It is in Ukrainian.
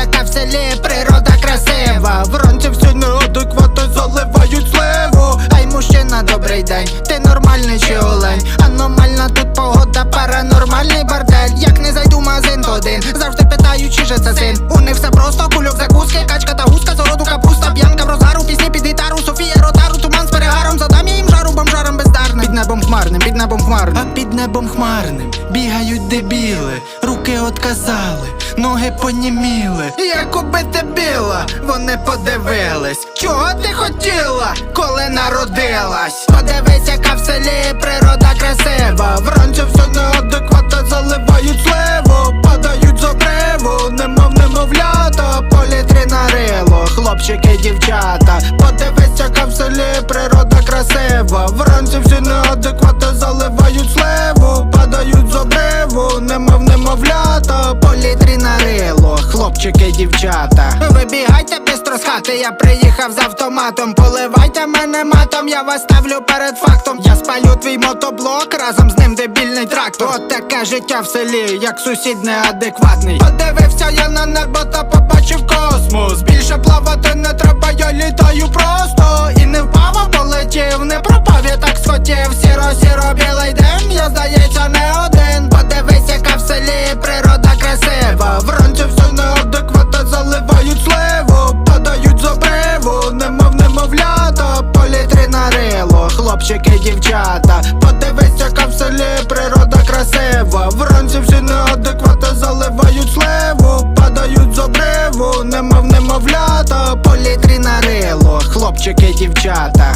яка в селі природа красива. Вранці всі неадеквати заливають сливу. Ай, мужчина, добрий день, ти нормальний чи олень? Аномальна тут погода, паранормальний бордель. Як не зайду в магазин, то один. Завжди питаю, чи же це син. У них все просто, кульок закуски, качка та гуска, сороду капуста, п'янка в розгару, пісні під гітару, Софія ротару, туман з перегаром, задам я їм жару, бомжарам бездарним. Під небом хмарним, під небом хмарним. А під небом хмарним бігають дебіли, руки отказали, ноги поніміли. Як убити біла, вони подивились. Чого ти хотіла, коли народилась? Подивись, яка в селі природа красива. Вранці все неадекватно заливають сливу, падають з обриву, немов немовлята, політрі на рило, хлопчики, дівчата. Подивись, яка в селі природа красива. Вранці всі неадекватно заливають сливу, падають з обриву, немов немовлята, політрі на рило, хлопчики, дівчата. Вибігайте бистро з хати, я приїхав з автоматом. Поливайте мене матом, я вас ставлю перед фактом. Я спалю твій мотоблок, разом з ним дебільний трактор. От таке життя в селі, як сусід неадекватний. Подивився я на небо та побачив космос. Більше плавати не треба, я літаю просто. І не впав, а полетів, не пропав, я так схотів. Сіро, сіро, білий день, я здається, не один. Подивись, яка дівчата. Подивись, яка в селі природа красива. Вранці всі неадеквати заливають сливу, падають з обриву, немов немовлята, політрі на рило, хлопчики, дівчата.